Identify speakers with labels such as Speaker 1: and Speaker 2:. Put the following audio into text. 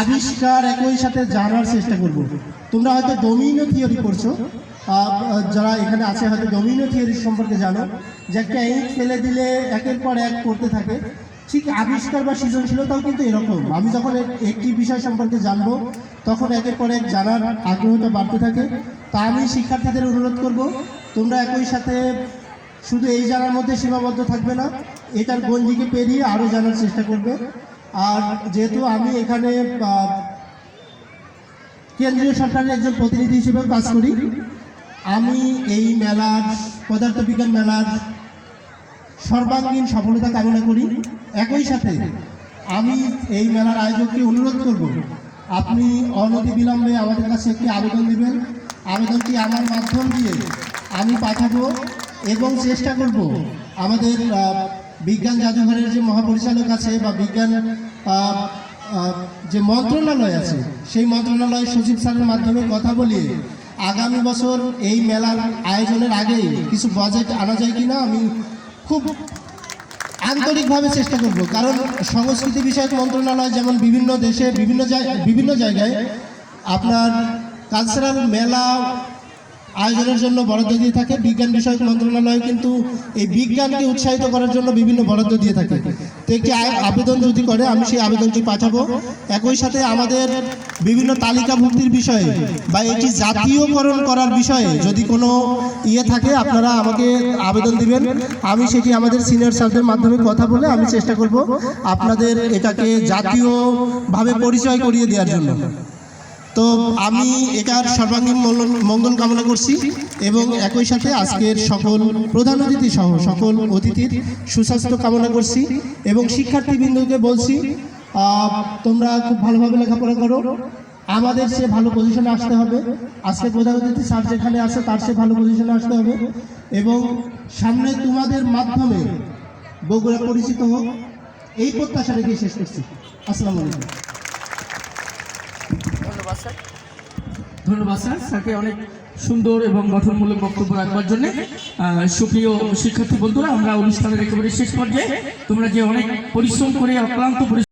Speaker 1: আবিষ্কার একই সাথে জানার চেষ্টা করব। তোমরা হয়তো ডোমিনো থিওরি করছ যারা এখানে আছে হয়তো ডোমিনো থিওরি সম্পর্কে জানো যে একটা ইট ফেলে দিলে একের পর এক করতে থাকে। ঠিক আবিষ্কার বা সৃজনশীলতাও কিন্তু এরকম। আমি যখন একটি বিষয় সম্পর্কে জানব, তখন একের পর এক জানার আগ্রহটা বাড়তে থাকে। তা আমি শিক্ষার্থীদের অনুরোধ করব, তোমরা একই সাথে শুধু এই জানার মধ্যে সীমাবদ্ধ থাকবে না, এটার গঞ্জিকে পেরিয়ে আরও জানার চেষ্টা করবে। আর যেহেতু আমি এখানে কেন্দ্রীয় সরকারের একজন প্রতিনিধি হিসেবে কাজ করি, আমি এই মেলার পদার্থবিজ্ঞান মেলার সর্বাঙ্গীন সফলতা কামনা করি। একই সাথে আমি এই মেলার আয়োজককে অনুরোধ করব, আপনি অনতি বিলম্বে আমাদের কাছে একটি আবেদন দিবেন। আবেদনটি আমার মাধ্যম দিয়ে আমি পাঠাবো এবং চেষ্টা করব আমাদের বিজ্ঞান জাদুঘরের যে মহাপরিচালক আছে বা বিজ্ঞান যে মন্ত্রণালয় আছে, সেই মন্ত্রণালয় সচিব স্যারের মাধ্যমে কথা বলিয়ে আগামী বছর এই মেলার আয়োজনের আগেই কিছু বাজেট আনা যায় কিনা আমি খুব আন্তরিকভাবে চেষ্টা করব। কারণ সংস্কৃতি বিষয়ক মন্ত্রণালয় যেমন বিভিন্ন দেশে, বিভিন্ন বিভিন্ন জায়গায় আপনার কালচারাল মেলা আয়োজনের জন্য বরাদ্দ দিয়ে থাকে। বিজ্ঞান বিষয়ক মন্ত্রণালয় কিন্তু এই বিজ্ঞানকে উৎসাহিত করার জন্য বিভিন্ন বরাদ্দ দিয়ে থাকে। তো একটি আবেদন যদি করে, আমি সেই আবেদনটি পাঠাবো। একই সাথে আমাদের বিভিন্ন তালিকাভুক্তির বিষয়ে বা এটি জাতীয়করণ করার বিষয়ে যদি কোনো ইয়ে থাকে, আপনারা আমাকে আবেদন দিবেন। আমি সেটি আমাদের সিনিয়র স্যারদের মাধ্যমে কথা বলে আমি চেষ্টা করব আপনাদের এটাকে জাতীয়ভাবে পরিচয় করিয়ে দেওয়ার জন্য। তো আমি এটার সর্বাঙ্গীন মঙ্গল- কামনা করছি এবং একই সাথে আজকের সকল প্রধান অতিথি সহ সকল অতিথির সুস্বাস্থ্য কামনা করছি এবং শিক্ষার্থীবৃন্দকে বলছি তোমরা খুব ভালোভাবে লেখাপড়া করো। আমাদের সে ভালো পজিশনে আসতে হবে। আজকে প্রধান অতিথি স্যার যেখানে আছে, তার সে ভালো পজিশনে আসতে হবে। এবং সামনে তোমাদের মাধ্যমে বগুড়া পরিচিত হোক, এই প্রত্যাশা রেখে শেষ করছি। আসসালামু আলাইকুম।
Speaker 2: ধন্যবাদ, স্যার।
Speaker 3: স্যারকে অনেক সুন্দর এবং গঠনমূলক বক্তব্য রাখবার জন্য সুপ্রিয় শিক্ষার্থী বন্ধুরা, আমরা অনুষ্ঠানের একেবারে শেষ পর্যায়ে, তোমরা যে অনেক পরিশ্রম করে অক্লান্ত